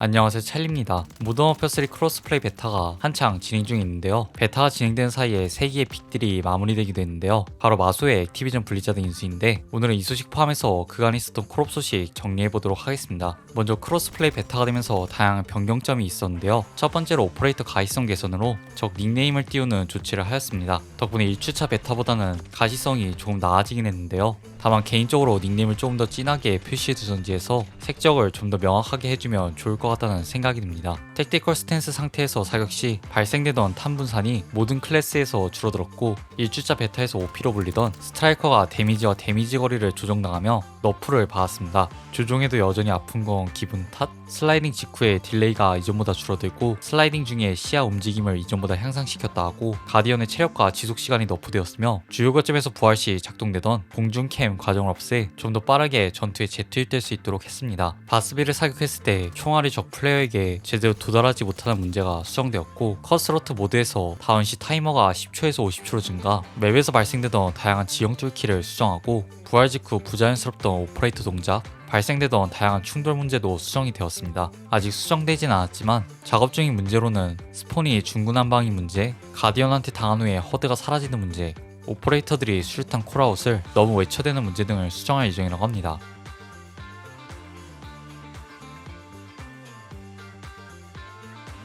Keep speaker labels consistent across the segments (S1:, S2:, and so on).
S1: 안녕하세요 찰리입니다. 모던 워페어 3 크로스플레이 베타가 한창 진행 중에 있는데요. 베타가 진행되는 사이에 세개의 빅들이 마무리되기도 했는데요. 바로 마소의 액티비전 블리자드 인수인데 오늘은 이 소식 포함해서 그간 있었던 콜업 소식 정리해보도록 하겠습니다. 먼저 크로스플레이 베타가 되면서 다양한 변경점이 있었는데요. 첫 번째로 오퍼레이터 가시성 개선으로 적 닉네임을 띄우는 조치를 하였습니다. 덕분에 1주차 베타보다는 가시성이 조금 나아지긴 했는데요. 다만 개인적으로 닉네임을 조금 더 진하게 표시해두던지해서 색적을 좀 더 명확하게 해주면 좋을 것 같다는 생각이 듭니다. 택티컬 스탠스 상태에서 사격 시 발생되던 탄 분산이 모든 클래스에서 줄어들었고 1주차 베타에서 OP로 불리던 스트라이커가 데미지와 데미지 거리를 조정당하며 너프를 받았습니다. 조종해도 여전히 아픈 건 기분 탓? 슬라이딩 직후에 딜레이가 이전보다 줄어들고 슬라이딩 중에 시야 움직임을 이전보다 향상시켰다 하고 가디언의 체력과 지속 시간이 너프되었으며 주요 거점에서 부활 시 작동되던 공중캠 과정을 없애 좀 더 빠르게 전투에 재투입될 수 있도록 했습니다. 바스비를 사격했을 때 총알이 적 플레이어에게 제대로 도달하지 못하는 문제가 수정되었고 커스러트 모드에서 다운 시 타이머가 10초에서 50초로 증가 맵에서 발생되던 다양한 지형 뚫기를 수정하고 부활 직후 부자연스럽던 오퍼레이터 동작 발생되던 다양한 충돌 문제도 수정이 되었습니다. 아직 수정되진 않았지만 작업 중인 문제로는 스폰이 중구난방인 문제, 가디언한테 당한 후에 허드가 사라지는 문제, 오퍼레이터들이 수류탄 콜아웃을 너무 외쳐대는 문제 등을 수정할 예정이라고 합니다.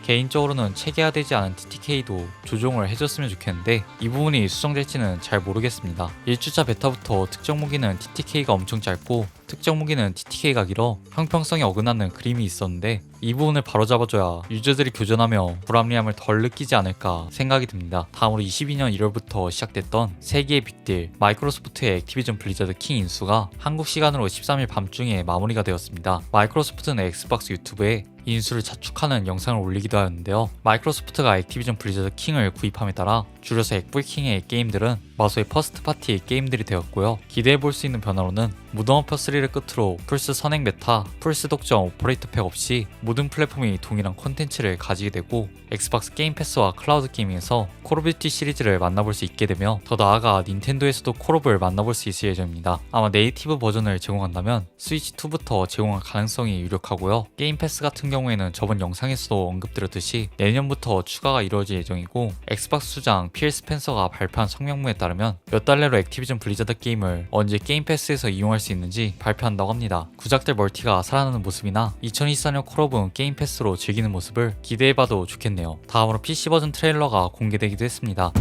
S1: 개인적으로는 체계화되지 않은 TTK도 조종을 해줬으면 좋겠는데 이 부분이 수정될지는 잘 모르겠습니다. 1주차 베타부터 특정 무기는 TTK가 엄청 짧고 특정 무기는 TTK가 길어 형평성에 어긋나는 그림이 있었는데 이 부분을 바로잡아줘야 유저들이 교전하며 불합리함을 덜 느끼지 않을까 생각이 듭니다. 다음으로 22년 1월부터 시작됐던 세계의 빅딜 마이크로소프트의 액티비전 블리자드 킹 인수가 한국 시간으로 13일 밤중에 마무리가 되었습니다. 마이크로소프트는 엑스박스 유튜브에 인수를 자축하는 영상을 올리기도 하였는데요. 마이크로소프트가 액티비전 블리자드 킹을 구입함에 따라 줄여서 액불킹의 게임들은 마소의 퍼스트 파티 게임들이 되었고요. 기대해 볼 수 있는 변화로는 무덤 어퍼 3를 끝으로 플스 선행 메타, 플스 독점 오퍼레이터 팩 없이 모든 플랫폼이 동일한 콘텐츠를 가지게 되고 엑스박스 게임 패스와 클라우드 게이밍에서 콜 오브 듀티 시리즈를 만나볼 수 있게 되며 더 나아가 닌텐도에서도 콜옵을 만나볼 수 있을 예정입니다. 아마 네이티브 버전을 제공한다면 스위치 2부터 제공할 가능성이 유력하고요. 게임 패스 같은 경우에는 저번 영상에서도 언급드렸듯이 내년부터 추가가 이루어질 예정이고 엑스박스 수장 필 스펜서가 발표한 성명문에 따르면 몇 달 내로 액티비전 블리자드 게임을 언제 게임 패스에서 이용할 수 있는지 발표한다고 합니다. 구작들 멀티가 살아나는 모습이나 2024년 콜옵은 게임 패스로 즐기는 모습을 기대해봐도 좋겠네요. 다음으로 PC 버전 트레일러가 공개되기도 했습니다.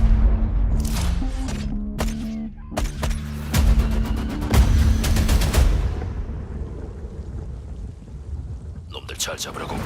S2: 놈들 잘 잡으라고.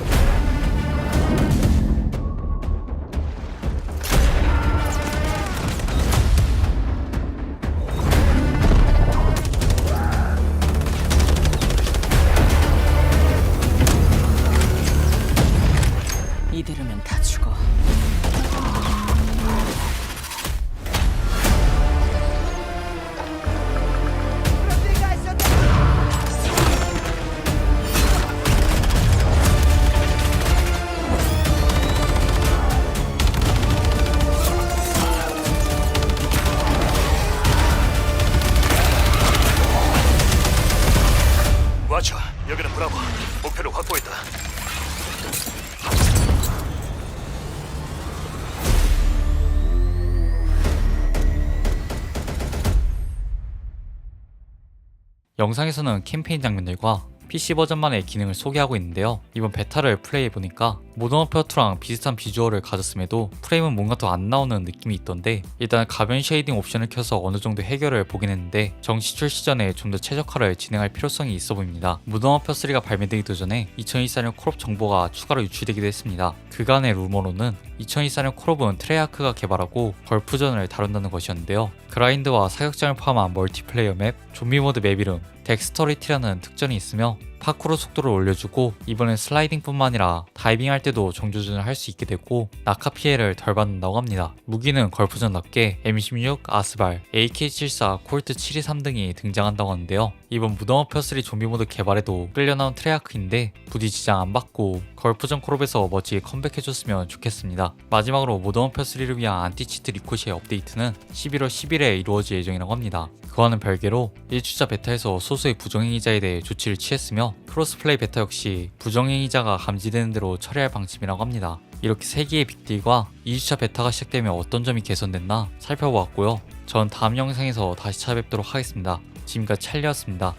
S2: 여기는 브라보. 목표를 확보했다.
S1: 영상에서는 캠페인 장면들과 PC 버전만의 기능을 소개하고 있는데요. 이번 베타를 플레이해보니까 모던 워페어 2랑 비슷한 비주얼을 가졌음에도 프레임은 뭔가 더 안 나오는 느낌이 있던데 일단 가변 쉐이딩 옵션을 켜서 어느 정도 해결을 보긴 했는데 정시 출시 전에 좀 더 최적화를 진행할 필요성이 있어 보입니다. 모던 워페어 3가 발매되기도 전에 2024년 콜옵 정보가 추가로 유출되기도 했습니다. 그간의 루머로는 2024년 콜옵은 트레이아크가 개발하고 걸프전을 다룬다는 것이었는데요. 그라인드와 사격장을 포함한 멀티플레이어 맵, 좀비 모드 맵 이름, 덱스터리티라는 특전이 있으며 파쿠르 속도를 올려주고 이번엔 슬라이딩뿐만 아니라 다이빙할 때도 정조준을 할 수 있게 되고 낙하 피해를 덜 받는다고 합니다. 무기는 걸프전답게 M16, 아스발, AK-74, 콜트 723 등이 등장한다고 하는데요. 이번 무덤 어퍼3 좀비 모드 개발에도 끌려 나온 트레아크인데 부디 지장 안 받고 걸프전 콜업에서 멋지게 컴백해줬으면 좋겠습니다. 마지막으로 모던 워페어 3를 위한 안티치트 리코시의 업데이트는 11월 10일에 이루어질 예정이라고 합니다. 그와는 별개로 1주차 베타에서 소수의 부정행위자에 대해 조치를 취했으며 크로스플레이 베타 역시 부정행위자가 감지되는 대로 처리할 방침이라고 합니다. 이렇게 3개의 빅딜과 2주차 베타가 시작되면 어떤 점이 개선됐나 살펴보았고요. 전 다음 영상에서 다시 찾아뵙도록 하겠습니다. 지금까지 찰리였습니다.